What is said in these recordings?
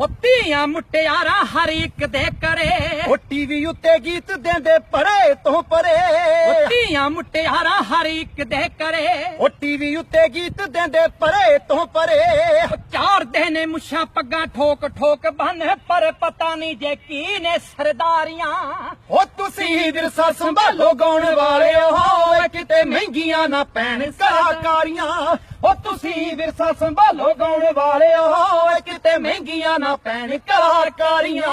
ਉਹ ਧੀਆਂ ਮੁਟਿਆਰਾਂ ਹਰ ਇੱਕ ਦੇ ਕਰੇ ਉਹ ਟੀਵੀ ਉੱਤੇ ਗੀਤ ਦਿੰਦੇ ਪਰੇ ਤੋਂ ਪਰੇ। ਉਹ ਧੀਆਂ ਮੁਟਿਆਰਾਂ ਹਰ ਇੱਕ ਦੇ ਕਰੇ ਉਹ ਟੀਵੀ ਉੱਤੇ ਗੀਤ ਦਿੰਦੇ ਪਰੇ ਤੋਂ ਪਰੇ। ਉਹ ਚਾਰ ਦੇਨੇ ਮੁੱਛਾਂ ਪੱਗਾਂ ਠੋਕ ਠੋਕ ਬੰਨ ਪਰ ਪਤਾ ਨਹੀਂ ਜੇ ਕੀ ਨੇ ਸਰਦਾਰੀਆਂ। ਉਹ ਤੁਸੀਂ ਵਿਰਸਾ ਸੰਭਾਲੋ ਗਾਉਣ ਵਾਲਿਓ ਓਏ ਕਿਤੇ ਮਹਿੰਗੀਆਂ ਨਾ ਪੈਣ ਕਲਾਕਾਰੀਆਂ। ਉਹ ਤੁਸੀਂ ਵਿਰਸਾ ਸੰਭਾਲੋ ਗਾਉਣ ਵਾਲਿਓ ਓਏ ਕਿਤੇ ਮਹਿੰਗੀਆਂ ਨਾ ਪੈਣ ਕਲਾਕਾਰੀਆਂ।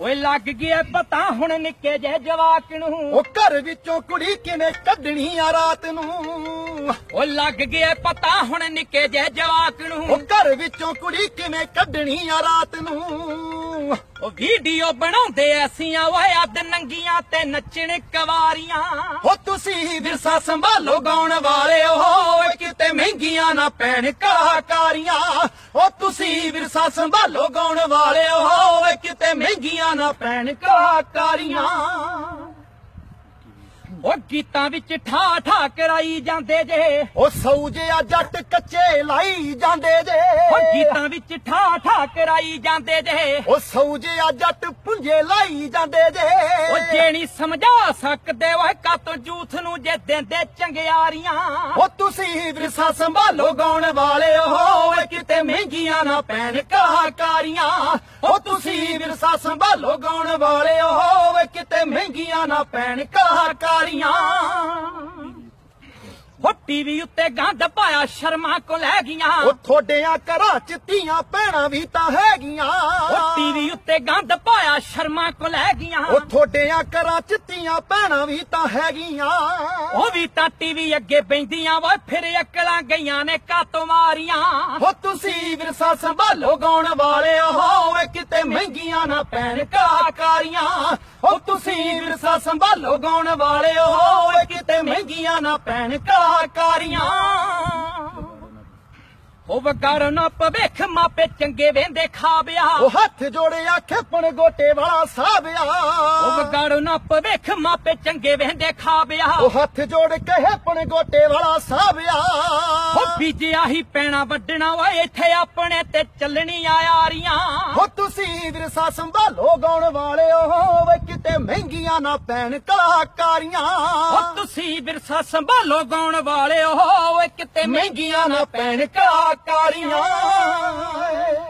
ਓਏ ਲੱਗ ਗਿਆ ਪਤਾ ਹੁਣ ਨਿੱਕੇ ਜੇ ਜਵਾਕ ਨੂੰ। ਉਹ ਘਰ ਵਿੱਚੋਂ ਕੁੜੀ ਕਿਵੇਂ ਕੱਢਣੀ ਆ ਰਾਤ ਨੂੰ? ਓ ਲੱਗ ਗਿਆ ਪਤਾ ਹੁਣ ਨਿੱਕੇ ਜੇ ਜਵਾਕ ਉਹ ਨੂੰ ਘਰ ਵਿੱਚੋਂ ਕੁੜੀ ਕਿਵੇਂ ਕੱਢਣੀ ਆ ਰਾਤ ਨੂੰ? ਉਹ ਵੀਡੀਓ ਬਣਾਉਂਦੇ ਐਸੀਆਂ ਓਏ ਅੱਧ ਨੰਗੀਆਂ ਤੇ ਨੱਚਣ ਕਵਾਰੀਆਂ। ਉਹ ਤੁਸੀਂ ਵਿਰਸਾ ਸੰਭਾਲੋ ਗਾਉਣ ਵਾਲਿਓ ਮਹਿੰਗੀਆਂ ਨਾ ਪੈਣ ਕਲਾਕਾਰੀਆਂ। ਉਹ ਤੁਸੀਂ ਵਿਰਸਾ ਸੰਭਾਲੋ ਗਾਉਣ ਵਾਲਿਓ। ਹੋਵੇ ਕਿਤੇ ਮਹਿੰਗੀਆਂ ਨਾ ਪੈਣ ਕਲਾਕਾਰੀਆਂ। ਉਹ ਗੀਤਾਂ ਵਿੱਚ ਠਾ ਠਾ ਕਰਾਈ ਜਾਂਦੇ ਜੇ। ਉਹ ਸੌਜਿਆ ਜੱਟ ਕੱਚੇ ਲਾਈ ਜਾਂਦੇ ਜੇ। ਉਹ ਗੀਤਾਂ ਵਿੱਚ ਠਾ ਠਾ ਕਰਾਈ ਜਾਂਦੇ ਜੇ। ਉਹ ਸੌਜਿਆ ਜੱਟ ਪੁੰਜੇ ਲਾਈ ਜਾਂਦੇ ਜੇ। ਉਹ ਜੇ ਨਹੀਂ ਸਮਝਾ ਸਕਦੇ ਓਏ ਕਾਤੋਂ ਜੂਥ ਨੂੰ ਜੇ ਦਿੰਦੇ ਚੰਗਿਆਰੀਆਂ। ਉਹ ਤੁਸੀਂ ਵਿਰਸਾ ਸੰਭਾਲੋ ਗਾਉਣ ਵਾਲਿਓ ਓਏ ਕਿਤੇ ਮਹਿੰਗੀਆਂ ਨਾ ਪੈਣ ਕਲਾਕਾਰੀਆਂ ਉਹ ਤੁਸੀਂ ਵਿਰਸਾ ਸੰਭਾਲੋ ਗਾਉਣ ਵਾਲਿਓ ਓਏ ਕਿਤੇ ਮਹਿੰਗੀਆਂ ਨਾ ਪੈਣ ਕਲਾਕਾਰੀਆਂ। ਉਹ ਟੀਵੀ ਉੱਤੇ ਗੰਦ ਪਾਇਆ ਸ਼ਰਮਾ ਕੋ ਲੈ ਗਈਆਂ ਉਹ ਥੋੜਿਆਂ ਘਰਾਂ ਚ ਧੀਆਂ ਭੈਣਾਂ ਵੀ ਤਾਂ ਹੈਗੀਆਂ। ਉਹ ਟੀਵੀ ਉੱਤੇ ਗੰਦ ਪਾਇਆ ਸ਼ਰਮਾ ਕੋ ਲੈ ਗਈਆਂ ਉਹ ਥੋੜਿਆਂ ਘਰਾਂ ਚ ਧੀਆਂ ਭੈਣਾਂ ਵੀ ਤਾਂ ਹੈਗੀਆਂ। ਉਹ ਵੀ ਤਾਂ ਟੀਵੀ ਅੱਗੇ ਬੈਂਦੀਆਂ ਵਾ ਫਿਰ ਅਕਲਾਂ ਗਈਆਂ ਨੇ ਕਾਤੋਂ ਮਾਰੀਆਂ। ਉਹ ਤੁਸੀਂ ਵਿਰਸਾ ਸੰਭਾਲੋ ਗਾਉਣ ਵਾਲਿਓ ਓਏ ਤੇ ਮਹਿੰਗੀਆਂ ਨਾ ਪੈਣ ਕਾਕਾਰੀਆਂ ਉਹ ਤੁਸੀਂ ਵਿਰਸਾ ਸੰਭਾਲੋ ਗਾਉਣ ਵਾਲਿਓ, ਓਏ ਕਿਤੇ ਮਹਿੰਗੀਆਂ ਨਾ ਪੈਣ ਕਾਕਾਰੀਆਂ ਉਹ ਵਗਾਰ ਨਾ ਭਵਿੱਖ ਮਾਪੇ ਚੰਗੇ ਵੇਂਦੇ ਖਾਬਿਆ। ਉਹ ਹੱਥ ਜੋੜੇ ਆਖੇ ਪਣ ਗੋਟੇ ਵਾਲਾ ਸਾਬਿਆ। ਉਹ ਵਗਾਰ ਨਾ ਭਵਿੱਖ ਮਾਪੇ ਚੰਗੇ ਵੇਂਦੇ ਖਾਬਿਆ। ਉਹ ਹੱਥ ਜੋੜ ਕੇ ਪਣ ਗੋਟੇ ਵਾਲਾ ਸਾਬਿਆ। ਉਹ ਬੀਜਿਆ ਹੀ ਪੈਣਾ ਵੱਢਣਾ ਓਏ ਇੱਥੇ ਆਪਣੇ ਤੇ ਚੱਲਣੀਆਂ ਯਾਰੀਆਂ ਉਹ ਤੁਸੀਂ ਵਿਰਸਾ ਸੰਭਾਲੋ ਗਾਉਣ ਵਾਲਿਓ ਓਏ ਕਿਤੇ ਮਹਿੰਗੀਆਂ ਨਾ ਪੈਣ ਕਲਾਕਾਰੀਆਂ। ਉਹ ਤੁਸੀਂ ਵਿਰਸਾ ਸੰਭਾਲੋ ਗਾਉਣ ਵਾਲਿਓ ਤੇ ਮਹਿੰਗੀਆਂ ਨਾ ਪੈਣ ਕਲਾਕਾਰੀਆਂ